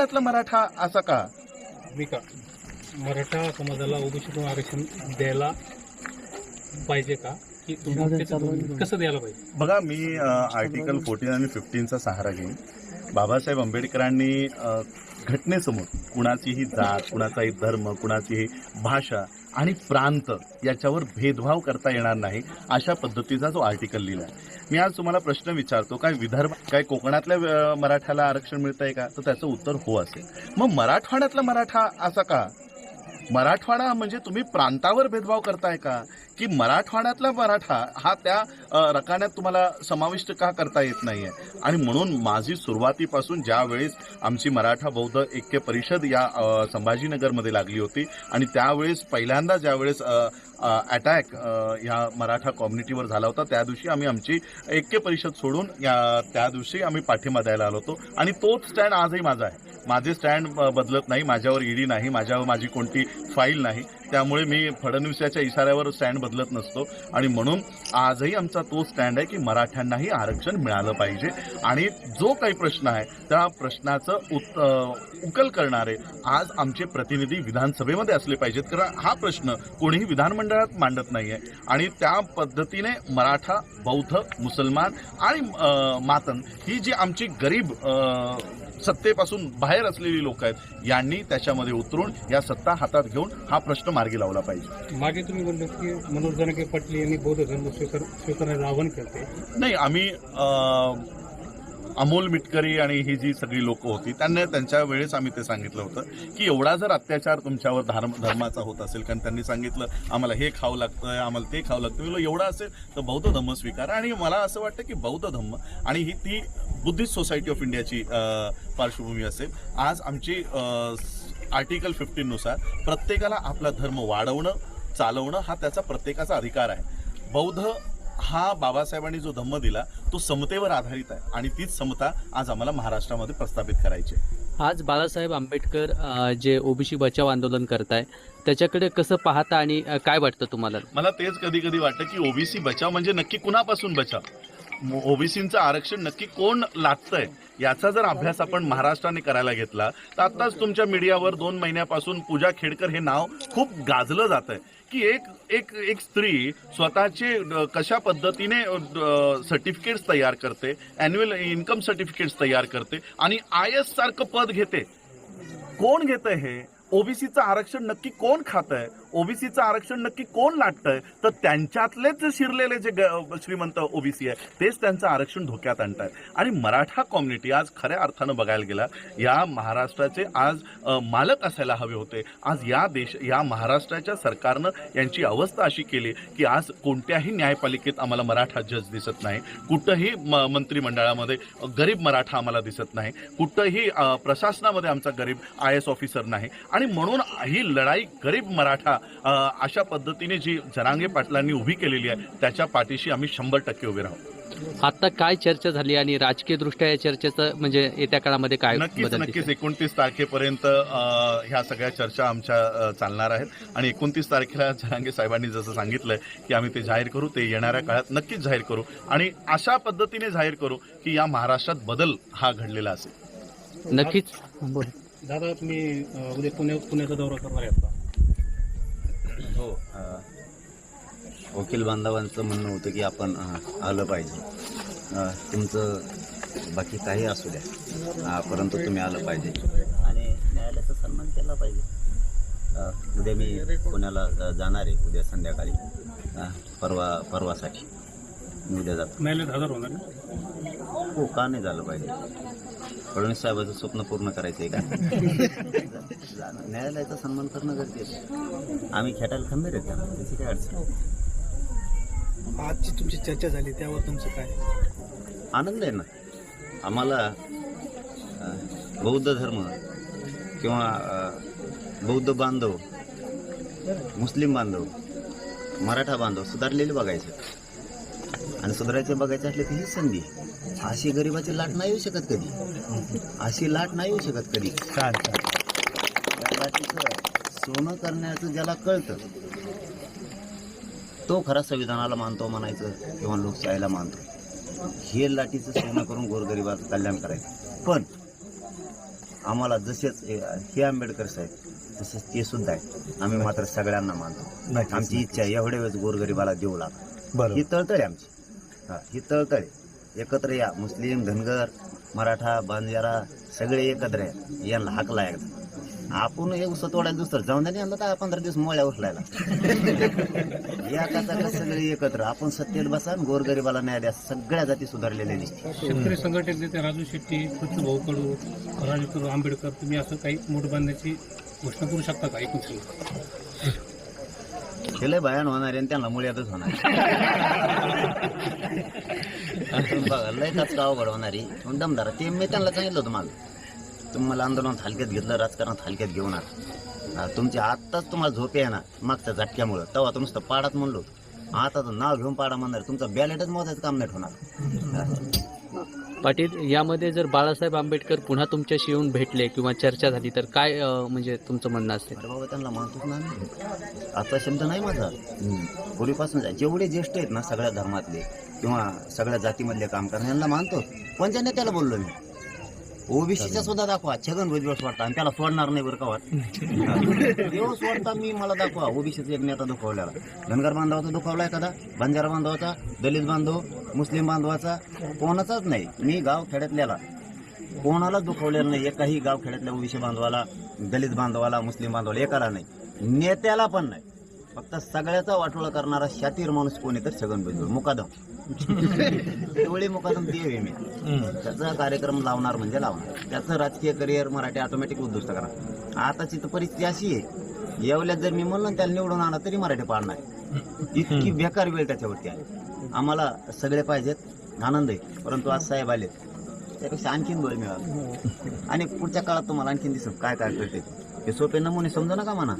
त्यातला मराठा असा का? मी का? मराठा समाजाला ओबीसीतून आरक्षण द्यायला पाहिजे का? की तुम्ही त्याचं कसं द्यायला पाहिजे? बघा मी आर्टिकल फोर्टीन आणि फिफ्टीनचा सहारा घेईन. बाबासाहेब आंबेडकरांनी घटनेसमोर कुणाचीही जात कुणाचाही धर्म कुणाचीही भाषा आणि प्रांत याच्यावर भेदभाव करता येणार नाही अशा पद्धतीचा जो आर्टिकल लिहिला मी आज तुम्हाला प्रश्न विचारतो काय विदर्भ काय कोकणातल्या मराठ्याला आरक्षण मिळतंय का? तर त्याचं उत्तर हो असेल. मग मराठवाड्यातला मराठा असा का? मराठवाडा म्हणजे तुम्ही प्रांतावर भेदभाव करताय का? की मराठवाड्यातला मराठा हा त्या रकान्यात तुम्हाला समाविष्ट का करता येत नाहीये? आणि म्हणून माझी सुरुवातीपासून ज्यावेळेस आमची मराठा बौद्ध ऐक्य परिषद या संभाजीनगरमध्ये लागली होती आणि त्यावेळेस पहिल्यांदा ज्यावेळेस अटॅक या मराठा कम्युनिटीवर झाला होता त्या दिवशी आम्ही आमची ऐक्य परिषद सोडून या त्या दिवशी आम्ही पाठिंबा द्यायला आलो होतो. आणि तोच स्टँड आजही माझा आहे. माझे स्टँड बदलत नाही माझ्यावर ईडी नाही माझ्यावर माझी कोणती फाईल नाही. त्यामुळे मी फडणवीसाच्या इशाऱ्यावर स्टँड बदलत नसतो. आणि म्हणून आजही आमचा तो स्टँड आहे की मराठ्यांनाही आरक्षण मिळालं पाहिजे. आणि जो काही प्रश्न आहे त्या प्रश्नाचं उत उकल करणारे आज आमचे प्रतिनिधी विधानसभेमध्ये असले पाहिजेत. कारण हा प्रश्न कोणीही विधानमंडळात मांडत नाही आहे आणि त्या पद्धतीने मराठा बौद्ध मुसलमान आणि मातन ही जी आमची गरीब सत्तेपासून बाहेर असलेली लोक आहेत यांनी त्याच्यामध्ये उतरून या सत्ता हातात घेऊन हा प्रश्न मार्गी लावला पाहिजे. मागे तुम्ही बोलले की मनोज जनाके पाटील यांनी बौद्ध धर्म स्वीकार स्वीकारण्याचं आवाहन केले नाही आम्ही अमोल मिटकरी आणि ही जी सगळी लोक होती त्यांना त्यांच्या वेळेस आम्ही ते सांगितलं होतं की एवढा जर अत्याचार तुमच्यावर धर्म धर्माचा होत असेल कारण त्यांनी सांगितलं आम्हाला हे खावं लागतं आम्हाला ते खावं लागतं मी म्हणलं, एवढं असेल तर बौद्ध धम्म स्वीकारा. आणि मला असं वाटतं की बौद्ध धम्म आणि ही ती बुद्धिस्ट सोसायटी ऑफ इंडियाची पार्श्वभूमी असेल. आज आमची आर्टिकल फिफ्टीननुसार प्रत्येकाला आपला धर्म वाढवणं चालवणं हा त्याचा प्रत्येकाचा अधिकार आहे. बौद्ध हा बाबासाहेबांनी जो धम्म दिला तो समतेवर आधारित आहे. आणि तीच समता आज आम्हाला महाराष्ट्रामध्ये प्रस्थापित करायची आहे. आज बाळासाहेब आंबेडकर जे ओबीसी बचाव आंदोलन करताय त्याच्याकडे कसं पाहता आणि काय वाटतं तुम्हाला? मला तेच कधी कधी वाटतं की ओबीसी बचाव म्हणजे नक्की कुणापासून बचाव? ओबीसीचं आरक्षण नक्की कोण लादतंय? याचा जर अभ्यास आपण महाराष्ट्राने करायला घेतला तर आताच तुमच्या मीडियावर दोन महिन्यापासून पूजा खेडकर हे नाव खूप गाजलं जात आहे की एक एक एक स्त्री स्वतःचे कशा पद्धतीने सर्टिफिकेट्स तयार करते अॅन्युअल इन्कम सर्टिफिकेट्स तयार करते आणि आय एस सारखं पद घेते. कोण घेतं हे? ओबीसीचं आरक्षण नक्की कोण खात आहे ओबीसीचं आरक्षण नक्की कोण लाटतंय? तर त्यांच्यातलेच शिरलेले जे ग- श्रीमंत ओबीसी आहे तेच त्यांचं आरक्षण धोक्यात आणत आहेत आणि मराठा कम्युनिटी आज खऱ्या अर्थानं बघायला गेला या महाराष्ट्राचे आज मालक असायला हवे होते. आज या देश या महाराष्ट्राच्या सरकारनं यांची अवस्था अशी केली की आज कोणत्याही न्यायपालिकेत आम्हाला मराठा जज दिसत नाही. कुठंही म- मंत्रिमंडळामध्ये गरीब मराठा आम्हाला दिसत नाही. कुठंही प्रशासनामध्ये आमचा गरीब आय एस ऑफिसर नाही. आणि म्हणून ही लढाई गरीब मराठा अशा पद्धतीने जी जरांगे पाटलांनी उभी केलेली आहे त्याच्या पाठीशी आम्ही शंभर टक्के उभे राहू. आता काय चर्चा झाली आणि राजकीय दृष्ट्या या चर्चेचं म्हणजे येत्या काळामध्ये काय नक्कीच नक्कीच? एकोणतीस तारखेपर्यंत ह्या सगळ्या चर्चा आमच्या चालणार आहेत. आणि एकोणतीस तारखेला जहांगीर साहेबांनी जसं सांगितलंय की आम्ही ते जाहीर करू ते येणाऱ्या काळात नक्कीच जाहीर करू. आणि अशा पद्धतीने जाहीर करू की या महाराष्ट्रात बदल हा घडलेला असेल. नक्कीच. बोल दादा तुम्ही अं, उद्या पुण्या पुण्याचा दौरा करणार हो वकील बांधवांचं म्हणणं होतं की आपण आलं पाहिजे. तुमचं बाकी काही असू द्या. परंतु तुम्ही आलं पाहिजे. आणि न्यायालयाचा सन्मान केला पाहिजे. उद्या मी पुण्याला जाणार आहे उद्या संध्याकाळी. परवा परवासाठी. मी उद्या जातो. न्यायालयात हजर होणार हो का नाही झालं पाहिजे? फडणवीस साहेबाचं स्वप्न पूर्ण करायचं आहे का? न्यायालयाचा सन्मान करणं गरजेचं. आम्ही खेटायला खंबीर आहेत का? त्याची काय अडचण. आजची तुमची चर्चा झाली त्यावर तुमचं काय? आनंद आहे ना? आम्हाला बौद्ध धर्म किंवा बौद्ध बांधव मुस्लिम बांधव मराठा बांधव सुधारलेले बघायचे. आणि सुधारायचे बघायचे असले की ही संधी. आहे. अशी गरिबाची लाट नाही येऊ शकत कधी. अशी लाट नाही येऊ शकत कधी. त्या लाटीचं सोनं करण्याचं ज्याला कळतं तो खरा संविधानाला मानतो म्हणायचं किंवा लोकशाहीला मानतो. हे लाटीचं सोनं करून गोरगरिबाचं कल्याण करायचं. पण आम्हाला जसेच हे आंबेडकर साहेब तसेच ते सुद्धा आहेत. आम्ही मात्र सगळ्यांना मानतो. आमची इच्छा आहे एवढ्या वेळेस गोरगरिबाला देऊ लाग बरं ही तळतळ आहे आमची. हा ही तळतळ. एकत्र या. मुस्लिम धनगर मराठा बांजारा सगळे एकत्र या. यांना हाकला एकदा. आपण हे उसत तोडायला दुसरं. जाऊन द्या आणलं दहा पंधरा दिवस मोळ्या उचलायला या कसा सगळे एकत्र? आपण सत्तेत बसा आणि गोरगरिबाला न्याय द्या. सगळ्या जाती सुधारलेल्या दिसतील. शेतकरी संघटनेचे नेते राजू शेट्टी पृथ्वी भाऊ कडू राजू आंबेडकर तुम्ही असं काही मोठ बांधण्याची घोषणा करू शकता का? एकूण सांगा हे लय भयान होणार आहे आणि त्यांना मुळ्यातच होणार तुम्ही बघा लय का अवघड होणार आहे. पण दमदार. ते मी त्यांना सांगितलं होतं मागं. तुम्ही मला आंदोलनात हलक्यात घेतलं राजकारणात हलक्यात घेऊन नका तुमची आत्ताच तुम्हाला झोप आहे ना मागच्या झटक्यामुळं. तेव्हा तुमचं नुसतं पाडात म्हणलो आता तर नाव घेऊन पाडा म्हणणार तुमचं बॅलेटच मोजायचं काम नाही होणार पाटील यामध्ये जर बाळासाहेब आंबेडकर पुन्हा तुमच्याशी येऊन भेटले किंवा चर्चा झाली तर काय अं, म्हणजे तुमचं म्हणणं असेल अरे बाबा त्यांना मानतोच ना आम्ही. आता शब्द नाही माझा पूर्वीपासून आहे. जेवढे ज्येष्ठ आहेत ना सगळ्या धर्मातले किंवा सगळ्या जातीमधले काम करणाऱ्यांना मानतो पण त्या नेत्याला बोललो मी ओबीसीचा सुद्धा दाखवा. छगन भुजबळ सोडता आणि त्याला सोडणार नाही बरं का वाट? देव सोडता मी मला दाखवा. ओबीसीचा एक नेता दुखवलेला. धनगर बांधवाचा दुखावला एखादा? बंजारा बांधवाचा? दलित बांधव? मुस्लिम बांधवाचा? कोणाचाच नाही. मी गाव खेड्यातल्याला. कोणाला दुखवलेलं नाही. एकाही गाव खेड्यातल्या ओबीसी बांधवाला दलित बांधवाला मुस्लिम बांधवाला एकाला नाही. नेत्याला पण नाही. फक्त सगळ्याचा वाटोळा करणारा शातीर माणूस कोणी तर छगन भुजबळ. मुकादम. तेवढे मुकादम ते आहे मी. त्याचा कार्यक्रम लावणार म्हणजे लावणार. त्याचं राजकीय करिअर मराठी ऑटोमॅटिक उद्ध्वस्त करा आताची तर परिस्थिती अशी आहे. येवल्यात जर मी म्हणलं त्याला निवडून आणा तरी मराठी पाडणार. आहे. इतकी बेकार वेळ त्याच्यावरती आहे आम्हाला सगळे पाहिजेत. आनंद आहे. परंतु आज साहेब आले त्यापेक्षा आणखीन बळ मिळालं. आणि पुढच्या काळात तुम्हाला आणखीन दिसत काय काय करते ते. सोपे नमुने समजा नका म्हणा.